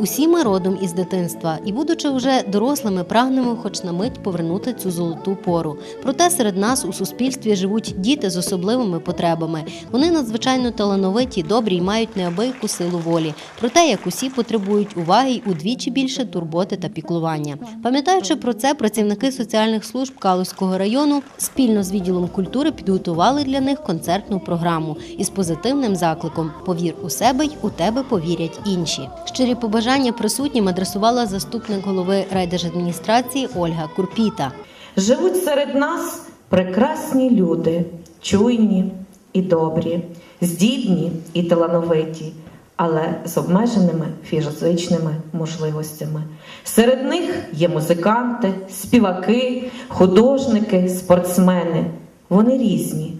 Усі ми родом із дитинства, і, будучи вже дорослими, прагнемо хоч на мить повернути цю золоту пору. Проте серед нас у суспільстві живуть діти з особливими потребами. Вони надзвичайно талановиті, добрі і мають неабияку силу волі. Проте, як усі, потребують уваги й удвічі більше турботи та піклування. Пам'ятаючи про це, працівники соціальних служб Калузького району спільно з відділом культури підготували для них концертну програму із позитивним закликом Повір у себе й у тебе повірять інші. Щирі побажання присутнім адресувала заступник голови райдержадміністрації Ольга Курпіта. Живуть серед нас прекрасні люди, чуйні і добрі, здібні і талановиті, але з обмеженими фізичними можливостями. Серед них є музиканти, співаки, художники, спортсмени. Вони різні.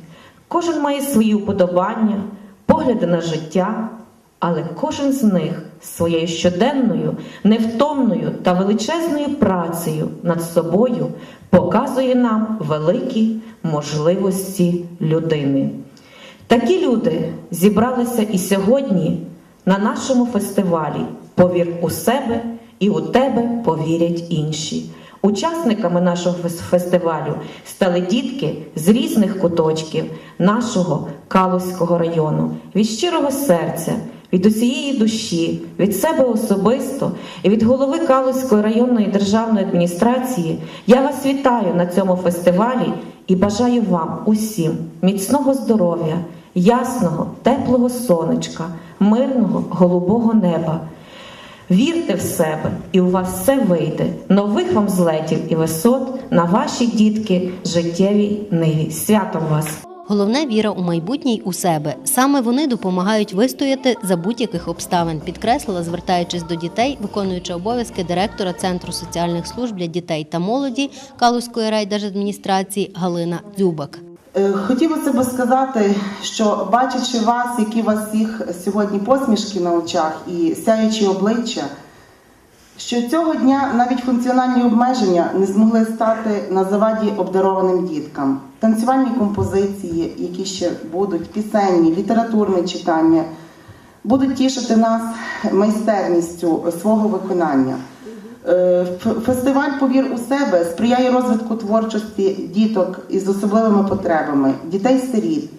Кожен має свої уподобання, погляди на життя, але кожен з них своєю щоденною, невтомною та величезною працею над собою показує нам великі можливості людини. Такі люди зібралися і сьогодні на нашому фестивалі Повір у себе і у тебе повірять інші. Учасниками нашого фестивалю стали дітки з різних куточків нашого Калузького району від щирого серця, від усієї душі, від себе особисто і від голови Калузької районної державної адміністрації. Я вас вітаю на цьому фестивалі і бажаю вам усім міцного здоров'я, ясного, теплого сонечка, мирного голубого неба. Вірте в себе, і у вас все вийде. Нових вам злетів і висот на ваші дітки життєвій ниві. Святом вас! Головне віра у майбутнє й у себе. Саме вони допомагають вистояти за будь-яких обставин, підкреслила, звертаючись до дітей, виконуючи обов'язки директора Центру соціальних служб для дітей та молоді Калузької райдержадміністрації Галина Дзюбак. Е, Хотілося б сказати, що бачачи вас, які у вас всіх сьогодні посмішки на очах і сяючі обличчя, що цього дня навіть функціональні обмеження не змогли стати на заваді обдарованим діткам. Танцювальні композиції, які ще будуть, пісенні, літературне читання, будуть тішити нас майстерністю свого виконання. Е, Фестиваль Повір у себе сприяє розвитку творчості діток із особливими потребами, дітей-сиріт,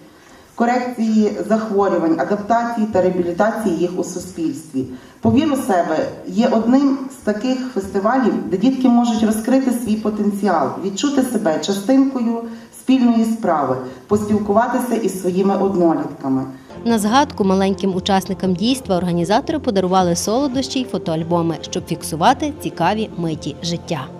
корекції захворювань, адаптації та реабілітації їх у суспільстві. Повір у себе є одним з таких фестивалів, де дітки можуть розкрити свій потенціал, відчути себе частинкою спільної справи, поспілкуватися із своїми однолітками. На згадку маленьким учасникам дійства організатори подарували солодощі й фотоальбоми, щоб фіксувати цікаві миті життя.